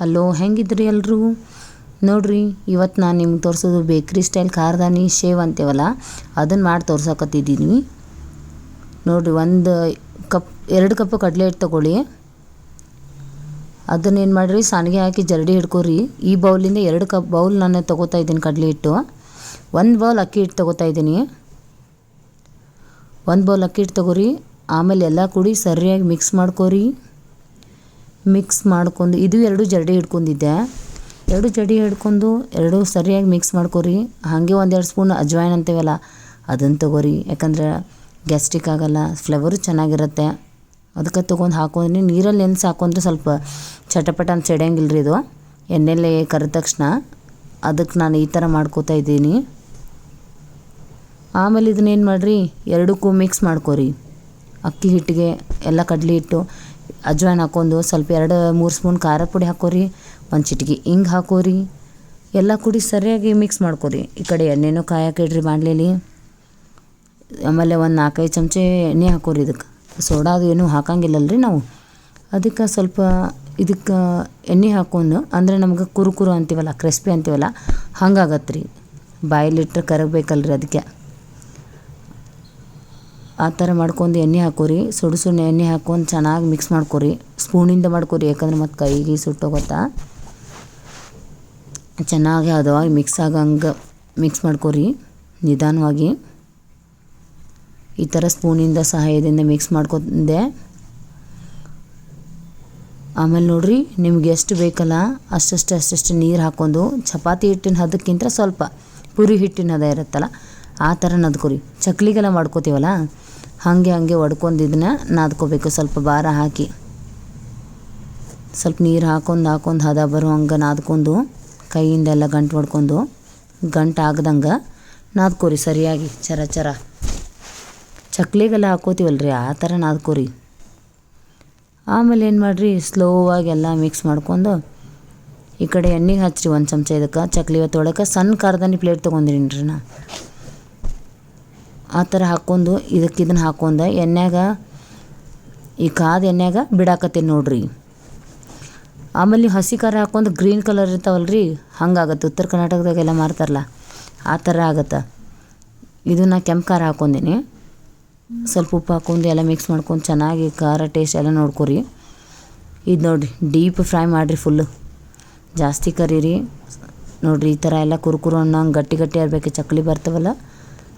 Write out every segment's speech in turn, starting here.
Hello, ಹೆಂಗಿದ್ರಿ ಎಲ್ಲರೂ ನೋಡ್ರಿ ಇವತ್ತು ನಾನು ನಿಮ್ಗೆ ತೋರಿಸೋದು ಬೇಕ್ರಿ ಸ್ಟೈಲ್ ಖಾರದಾನಿ ಶೇವ್ ಅಂತೇವಲ್ಲ ಅದನ್ನು ಮಾಡಿ ತೋರ್ಸಕತ್ತಿದ್ದೀನಿ. ನೋಡಿರಿ, ಒಂದು ಕಪ್, ಎರಡು ಕಪ್ ಕಡಲೆ ಹಿಟ್ಟು ತೊಗೊಳ್ಳಿ ಅದನ್ನೇನು ಮಾಡಿರಿ, ಸಾನಿಗೆ ಹಾಕಿ ಜರಡಿ ಹಿಡ್ಕೊರಿ. ಈ ಬೌಲಿಂದ ಎರಡು ಕಪ್ ಬೌಲ್ ನಾನು ತೊಗೋತಾ ಇದ್ದೀನಿ ಕಡಲೆ ಹಿಟ್ಟು ಒಂದು ಬೌಲ್ ಅಕ್ಕಿ ಹಿಟ್ಟು ತೊಗೋತಾ ಇದ್ದೀನಿ. ಒಂದು ಬೌಲ್ ಅಕ್ಕಿ ಹಿಟ್ಟು ತೊಗೋರಿ, ಆಮೇಲೆ ಎಲ್ಲ ಕೂಡಿ ಸರಿಯಾಗಿ ಮಿಕ್ಸ್ ಮಾಡ್ಕೊರಿ. ಮಿಕ್ಸ್ ಮಾಡ್ಕೊಂಡು, ಇದು ಎರಡು ಜರಡಿ ಹಿಡ್ಕೊಂಡಿದ್ದೆ. ಎರಡು ಜಡಿ ಹಿಡ್ಕೊಂಡು, ಎರಡು ಸರಿಯಾಗಿ ಮಿಕ್ಸ್ ಮಾಡ್ಕೊರಿ. ಹಾಗೆ ಒಂದೆರಡು ಸ್ಪೂನ್ ಅಜ್ವಾಯ್ನ್ ಅಂತೀವಲ್ಲ, ಅದನ್ನು ತಗೋರಿ. ಯಾಕಂದ್ರೆ ಗ್ಯಾಸ್ಟ್ರಿಕ್ ಆಗಲ್ಲ ಫ್ಲೇವರು ಚೆನ್ನಾಗಿರುತ್ತೆ. ಅದಕ್ಕೆ ತೊಗೊಂಡು ಹಾಕೊಂಡ್ರೆ ನೀರಲ್ಲಿ ನೆನೆಸಿ ಹಾಕೊಂಡ್ರೆ ಸ್ವಲ್ಪ ಚಟಪಟ ಅಂತ ಸಿಡಿಯಂಗಿಲ್ಲ ರೀ ಇದು. ಎಣ್ಣೆಲೆ ಕರೆದ ತಕ್ಷಣ ಅದಕ್ಕೆ ನಾನು ಈ ಥರ ಮಾಡ್ಕೋತಾ ಇದ್ದೀನಿ. ಆಮೇಲೆ ಇದನ್ನೇನು ಮಾಡಿರಿ? ಎರಡಕ್ಕೂ ಮಿಕ್ಸ್ ಮಾಡ್ಕೊರಿ. ಅಕ್ಕಿ ಹಿಟ್ಟಿಗೆ ಎಲ್ಲ ಕಡಲೆ ಹಿಟ್ಟು. ಅಜ್ವಾಯಿನ್ ಹಾಕ್ಕೊಂಡು ಸ್ವಲ್ಪ ಎರಡು ಮೂರು ಸ್ಪೂನ್ ಖಾರ ಪುಡಿ ಹಾಕೋರಿ, ಒಂದು ಚಿಟಿಕೆ ಹಿಂಗೆ ಹಾಕೋರಿ, ಎಲ್ಲ ಕೂಡಿ ಸರಿಯಾಗಿ ಮಿಕ್ಸ್ ಮಾಡ್ಕೋರಿ. ಈ ಕಡೆ ಎಣ್ಣೆನೂ ಕಾಯಕ್ಕೆ ಇಡ್ರಿ ಆಮೇಲೆ ಒಂದು ನಾಲ್ಕೈದು ಚಮಚ ಎಣ್ಣೆ ಹಾಕೋರಿ ಇದಕ್ಕೆ. ಸೋಡಾ ಅದು ಏನೂ ಹಾಕಂಗಿಲ್ಲಲ್ರಿ ನಾವು. ಅದಕ್ಕೆ ಸ್ವಲ್ಪ ಇದಕ್ಕೆ ಎಣ್ಣೆ ಹಾಕೊಂಡು, ಅಂದರೆ ನಮ್ಗೆ ಕುರುಕುರು ಕುರು ಅಂತೀವಲ್ಲ ಕ್ರಿಸ್ಪಿ ಅಂತೀವಲ್ಲ ಹಂಗಾಗತ್ತೆ ರೀ ಬಾಯಲ್ಲಿಟ್ಟರೆ ಕರಗಬೇಕಲ್ರಿ ಅದಕ್ಕೆ. ಆ ಥರ ಮಾಡ್ಕೊಂಡು ಎಣ್ಣೆ ಹಾಕೋರಿ. ಸುಡು ಸುಣ್ಣ ಎಣ್ಣೆ ಹಾಕೊಂಡು ಚೆನ್ನಾಗಿ ಮಿಕ್ಸ್ ಮಾಡ್ಕೊರಿ. ಸ್ಪೂನಿಂದ ಮಾಡ್ಕೊರಿ, ಯಾಕಂದ್ರೆ ಮತ್ತು ಕೈಗೆ ಸುಟ್ಟೋಗತ್ತಾ. ಚೆನ್ನಾಗಿ ಹದವಾಗಿ ಮಿಕ್ಸ್ ಆಗಂಗೆ ಮಿಕ್ಸ್ ಮಾಡ್ಕೊರಿ ನಿಧಾನವಾಗಿ. ಈ ಥರ ಸ್ಪೂನಿಂದ ಸಹಾಯದಿಂದ ಮಿಕ್ಸ್ ಮಾಡ್ಕೊಂಡೆ. ಆಮೇಲೆ ನೋಡ್ರಿ, ನಿಮ್ಗೆ ಎಷ್ಟು ಬೇಕಲ್ಲ, ಅಷ್ಟಷ್ಟು ಅಷ್ಟಷ್ಟು ನೀರು ಹಾಕ್ಕೊಂಡು ಚಪಾತಿ ಹಿಟ್ಟಿನ ಹದಕ್ಕಿಂತ ಸ್ವಲ್ಪ ಪುರಿ ಹಿಟ್ಟಿನ ಹದ ಇರುತ್ತಲ್ಲ, ಆ ಥರ ನದ್ಕೊರಿ. ಚಕ್ಲಿಗೆಲ್ಲ ಮಾಡ್ಕೋತೀವಲ್ಲ? ಹಾಗೆ ಹಾಗೆ ಒಡ್ಕೊಂಡು ಇದನ್ನ ನಾದ್ಕೋಬೇಕು. ಸ್ವಲ್ಪ ಭಾರ ಹಾಕಿ. ಸ್ವಲ್ಪ ನೀರು ಹಾಕೊಂಡು ಹಾಕೊಂಡು ಹದ ಬರೋ ಹಂಗೆ ನಾದ್ಕೊಂಡು ಕೈಯಿಂದೆಲ್ಲ ಗಂಟು ಹೊಡ್ಕೊಂಡು ಗಂಟು ಆಗ್ದಂಗೆ ನಾದ್ಕೋರಿ ಸರಿಯಾಗಿ, ಚರ ಚರ. ಚಕ್ಲಿಗೆಲ್ಲ ಹಾಕೋತೀವಲ್ರಿ, ಆ ಥರ ನಾದ್ಕೋರಿ. ಆಮೇಲೆ ಏನು ಮಾಡಿರಿ, ಸ್ಲೋವಾಗಿ ಎಲ್ಲ ಮಿಕ್ಸ್ ಮಾಡ್ಕೊಂಡು ಈ ಕಡೆ ಎಣ್ಣೆಗೆ ಹಚ್ಚಿರಿ ಒಂದು ಚಮಚ ಇದಕ್ಕೆ, ಚಕ್ಲಿ ಹೊತ್ತೊಳಕ್ಕೆ ಸಣ್ಣ ಖಾರದಾನಿ ಪ್ಲೇಟ್ ತೊಗೊಂಡಿರಿ ನಾ. ಆ ಥರ ಹಾಕ್ಕೊಂಡು ಇದಕ್ಕೆ ಇದನ್ನು ಹಾಕ್ಕೊಂಡು ಎಣ್ಣೆಗ ಈ ಕಾದ ಎಣ್ಣೆಗ ಬಿಡಾಕತ್ತೀನಿ ನೋಡ್ರಿ. ಆಮೇಲೆ ನೀವು ಹಸಿ ಖಾರ ಹಾಕ್ಕೊಂಡು ಗ್ರೀನ್ ಕಲರ್ ಇರ್ತಾವಲ್ಲ ರೀ ಹಂಗಾಗತ್ತೆ. ಉತ್ತರ ಕರ್ನಾಟಕದಾಗೆಲ್ಲ ಮಾರ್ತಾರಲ್ಲ, ಆ ಥರ ಆಗತ್ತೆ. ಇದು ನಾ ಕೆಂಪು ಖಾರ ಹಾಕ್ಕೊಂಡೀನಿ ಸ್ವಲ್ಪ ಉಪ್ಪು ಹಾಕ್ಕೊಂಡು ಎಲ್ಲ ಮಿಕ್ಸ್ ಮಾಡ್ಕೊಂಡು ಚೆನ್ನಾಗಿ ಖಾರ ಟೇಸ್ಟ್ ಎಲ್ಲ ನೋಡ್ಕೊರಿ. ಇದು ನೋಡಿರಿ ಡೀಪ್ ಫ್ರೈ ಮಾಡಿರಿ ಫುಲ್ಲು ಜಾಸ್ತಿ ಕರೀರಿ. ನೋಡಿರಿ, ಈ ಥರ ಎಲ್ಲ ಕುರುಕುರು ಅನ್ನೋ ಗಟ್ಟಿ ಗಟ್ಟಿ ಇರಬೇಕು ಚಕ್ಲಿ ಬರ್ತಾವಲ್ಲ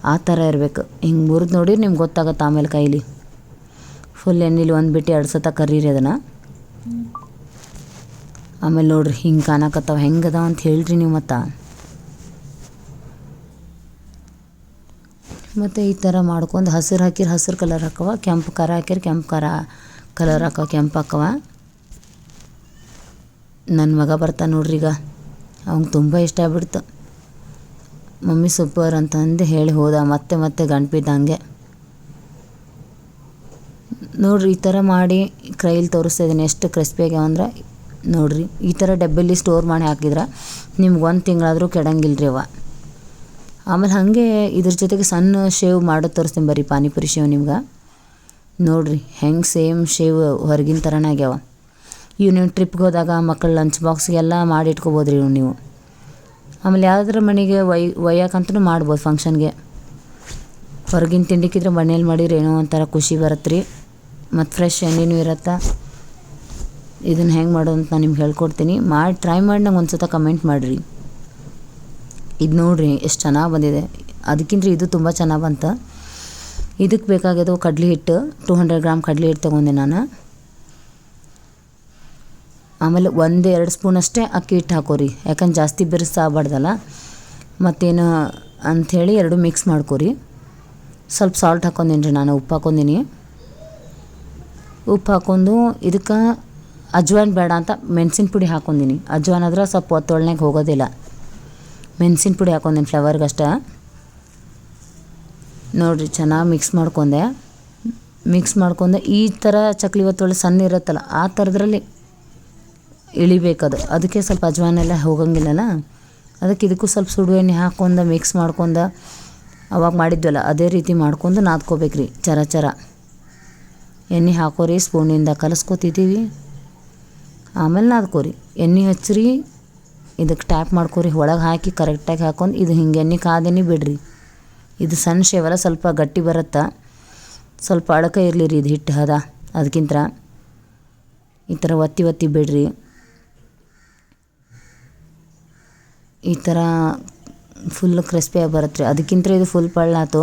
ಆ ಥರ ಇರಬೇಕು. ಹಿಂಗೆ ಮುರಿದು ನೋಡಿ ನಿಮ್ಗೆ ಗೊತ್ತಾಗತ್ತೆ ಆಮೇಲೆ ಕೈಲಿ. ಫುಲ್ ಎಣ್ಣೆಲಿ ಒಂದು ಬಿಟ್ಟು ಎರಡು ಸತ ಕರೀರಿ ಅದನ್ನು. ಆಮೇಲೆ ನೋಡ್ರಿ ಹಿಂಗೆ ಕಾಣಕತ್ತಾವ. ಹೆಂಗೆ ಅಂತ ಹೇಳ್ರಿ ನೀವು ಮತ್ತೆ. ಮತ್ತು ಈ ಥರ ಮಾಡ್ಕೊಂಡು ಹಸಿರು ಹಾಕಿರಿ ಹಸಿರು ಕಲರ್ ಹಾಕವ, ಕೆಂಪು ಖಾರ ಹಾಕಿರಿ ಕೆಂಪು ಖಾರ ಕಲರ್ ಹಾಕವ, ಕೆಂಪು ಹಾಕವ. ನನ್ನ ಮಗ ಬರ್ತಾನೆ ನೋಡ್ರಿ ಈಗ ಅವ್ನಿಗೆ ತುಂಬ ಇಷ್ಟ ಆಗ್ಬಿಡ್ತು. ಮಮ್ಮಿ ಸೂಪರ್ ಅಂತಂದು ಹೇಳಿ ಹೋದ. ಮತ್ತೆ ಮತ್ತೆ ಗಂಟು ಬಿದ್ದಂಗೆ ನೋಡ್ರಿ, ಈ ಥರ ಮಾಡಿ ಕ್ರೈಲಿ ತೋರಿಸ್ತಾ ಇದ್ದೀನಿ. ಎಷ್ಟು ಕ್ರಿಸ್ಪಿಯಾಗಿ ಅಂದ್ರೆ, ನೋಡ್ರಿ, ಈ ಥರ ಡಬ್ಬಲ್ಲಿ ಸ್ಟೋರ್ ಮಾಡಿ ಹಾಕಿದ್ರೆ ನಿಮ್ಗೆ ಒಂದು ತಿಂಗಳಾದರೂ ಕೆಡಂಗಿಲ್ಲ ರೀ ಅವ. ಆಮೇಲೆ ಹಾಗೆ ಇದ್ರ ಜೊತೆಗೆ ಸಣ್ಣ ಶೇವ್ ಮಾಡೋದು ತೋರಿಸ್ತೀನಿ ಬರ್ರಿ, ಪಾನಿಪುರಿ ಶೇವ್ ನಿಮ್ಗೆ. ನೋಡ್ರಿ, ಹೆಂಗೆ ಸೇಮ್ ಶೇವ್ ಹೊರಗಿನ ಥರನೇ ಆಗ್ಯಾವ. ಇವು ನೀವು ಟ್ರಿಪ್ಗೆ ಹೋದಾಗ ಮಕ್ಕಳು ಲಂಚ್ ಬಾಕ್ಸ್ಗೆಲ್ಲ ಮಾಡಿ ಇಟ್ಕೋಬೋದು ರೀ ನೀವು. ಆಮೇಲೆ ಯಾವ್ದಾರ ಮನೆಗೆ ಒಯ್ ಒಯ್ಯಕ್ಕಂತೂ ಮಾಡ್ಬೋದು ಫಂಕ್ಷನ್ಗೆ ಹೊರಗಿನ ತಿಂಡಿಕ್ಕಿದ್ರೆ ಮನೇಲಿ ಮಾಡಿದ್ರೆ ಏನೋ ಒಂಥರ ಖುಷಿ ಬರುತ್ತೆ ರೀ ಮತ್ತು ಫ್ರೆಶ್ ಎಣ್ಣೆನೂ ಇರತ್ತೆ. ಇದನ್ನು ಹೆಂಗೆ ಮಾಡೋದು ಅಂತ ನಾನು ನಿಮ್ಗೆ ಹೇಳ್ಕೊಡ್ತೀನಿ. ಮಾಡಿ ಟ್ರೈ ಮಾಡಿ ನಂಗೆ ಒಂದು ಸತ ಕಮೆಂಟ್ ಮಾಡಿರಿ. ಇದು ನೋಡಿರಿ ಎಷ್ಟು ಚೆನ್ನಾಗಿ ಬಂದಿದೆ. ಅದಕ್ಕಿಂತ ಇದು ತುಂಬ ಚೆನ್ನಾಗಿ ಬಂತು. ಇದಕ್ಕೆ ಬೇಕಾಗಿದ್ದು ಕಡಲೆ ಹಿಟ್ಟು ಟೂ ಹಂಡ್ರೆಡ್ ಗ್ರಾಮ್ ಕಡಲೆ ಹಿಟ್ಟು ತೊಗೊಂಡೆ ನಾನು. ಆಮೇಲೆ ಒಂದು ಎರಡು ಸ್ಪೂನ್ ಅಷ್ಟೇ ಅಕ್ಕಿ ಹಿಟ್ಟು ಹಾಕೋರಿ. ಯಾಕಂದ್ರೆ ಜಾಸ್ತಿ ಬೆರೆಸಾಗಬಾರ್ದಲ್ಲ ಮತ್ತೇನು ಅಂಥೇಳಿ ಎರಡು ಮಿಕ್ಸ್ ಮಾಡ್ಕೊರಿ. ಸ್ವಲ್ಪ ಸಾಲ್ಟ್ ಹಾಕೊಂಡೀನಿ ರೀ ನಾನು, ಉಪ್ಪು ಹಾಕೊಂಡೀನಿ. ಉಪ್ಪು ಹಾಕೊಂಡು ಇದಕ್ಕೆ ಅಜ್ವಾನ್ ಬೇಡ ಅಂತ ಮೆಣಸಿನ ಪುಡಿ ಹಾಕೊಂಡಿನಿ. ಅಜ್ವಾನ್ ಆದ್ರೆ ಸ್ವಲ್ಪ ಒತ್ತೊಳ್ನಾಗ ಹೋಗೋದಿಲ್ಲ. ಮೆಣಸಿನ ಪುಡಿ ಹಾಕೊಂಡೀನಿ ಫ್ಲೇವರ್ಗಷ್ಟೇ ನೋಡಿರಿ ಚೆನ್ನಾಗಿ ಮಿಕ್ಸ್ ಮಾಡ್ಕೊಂಡೆ. ಮಿಕ್ಸ್ ಮಾಡ್ಕೊಂಡೆ. ಈ ಥರ ಚಕ್ಲಿ ಒತ್ತೊಳ್ಳೆ ಸಣ್ಣ ಇರುತ್ತಲ್ಲ, ಆ ಥರದ್ರಲ್ಲಿ ಇಳಿಬೇಕದು. ಅದಕ್ಕೆ ಸ್ವಲ್ಪ ಅಜ್ವಾನೆಲ್ಲ ಹೋಗಂಗಿಲ್ಲಲ್ಲ ಅದಕ್ಕೆ ಇದಕ್ಕೂ ಸ್ವಲ್ಪ ಸುಡು ಎಣ್ಣೆ ಹಾಕ್ಕೊಂಡು ಮಿಕ್ಸ್ ಮಾಡ್ಕೊಂಡು, ಅವಾಗ ಮಾಡಿದ್ವಲ್ಲ, ಅದೇ ರೀತಿ ಮಾಡ್ಕೊಂಡು ನಾದ್ಕೋಬೇಕ್ರಿ, ಚರ ಚರ. ಎಣ್ಣೆ ಹಾಕೋರಿ, ಸ್ಪೂನಿಂದ ಕಲಸ್ಕೊತಿದ್ದೀವಿ. ಆಮೇಲೆ ನಾದ್ಕೋರಿ. ಎಣ್ಣೆ ಹಚ್ಚಿರಿ, ಇದಕ್ಕೆ ಟ್ಯಾಪ್ ಮಾಡ್ಕೋರಿ, ಒಳಗೆ ಹಾಕಿ ಕರೆಕ್ಟಾಗಿ ಹಾಕೊಂಡು, ಇದು ಹಿಂಗೆ ಎಣ್ಣೆ ಕಾದೆಣ್ಣೆ ಬಿಡ್ರಿ. ಇದು ಸಣ್ಣ ಶೇವಲ, ಸ್ವಲ್ಪ ಗಟ್ಟಿ ಬರುತ್ತೆ. ಸ್ವಲ್ಪ ಅಳಕ ಇರಲಿ ರೀ ಇದು ಹಿಟ್ಟು ಹದ. ಅದಕ್ಕಿಂತ ಈ ಥರ ಒತ್ತಿ ಒತ್ತಿ ಬಿಡ್ರಿ. ಈ ಥರ ಫುಲ್ ಕ್ರಿಸ್ಪಿಯಾಗಿ ಬರುತ್ತೆ ರೀ. ಅದಕ್ಕಿಂತ ಇದು ಫುಲ್ ಪಳ್ಳಾತು.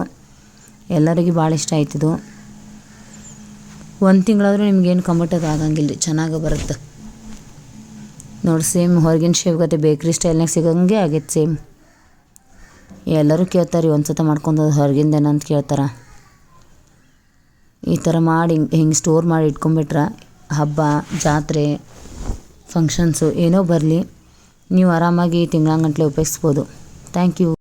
ಎಲ್ಲರಿಗೂ ಭಾಳ ಇಷ್ಟ ಆಯ್ತಿದು. ಒಂದು ತಿಂಗಳಾದರೂ ನಿಮ್ಗೇನು ಕಂಫರ್ಟದ ಆಗಂಗಿಲ್ಲ ರೀ ಚೆನ್ನಾಗಿ ಬರುತ್ತೆ. ನೋಡಿ ಸೇಮ್ ಹೊರಗಿನ ಶೇವ್ಗತೆ ಬೇಕ್ರಿ ಸ್ಟೈಲ್ನಾಗ ಸಿಗಂಗೆ ಆಗೈತೆ ಸೇಮ್ ಎಲ್ಲರೂ ಕೇಳ್ತಾರೆ ಒಂದು ಸತ ಮಾಡ್ಕೊಂಡು ಹೊರಗಿಂದೇನಂತ ಕೇಳ್ತಾರೆ. ಈ ಥರ ಮಾಡಿ ಹಿಂಗೆ ಸ್ಟೋರ್ ಮಾಡಿ ಇಟ್ಕೊಂಬಿಟ್ರೆ ಹಬ್ಬ, ಜಾತ್ರೆ ಫಂಕ್ಷನ್ಸು ಏನೋ ಬರಲಿ. ನೀವು ಆರಾಮಾಗಿ ತಿಂಗಳಂಗಂಟ್ಲೆ ಉಪಯೋಗಿಸ್ಬೋದು. Thank you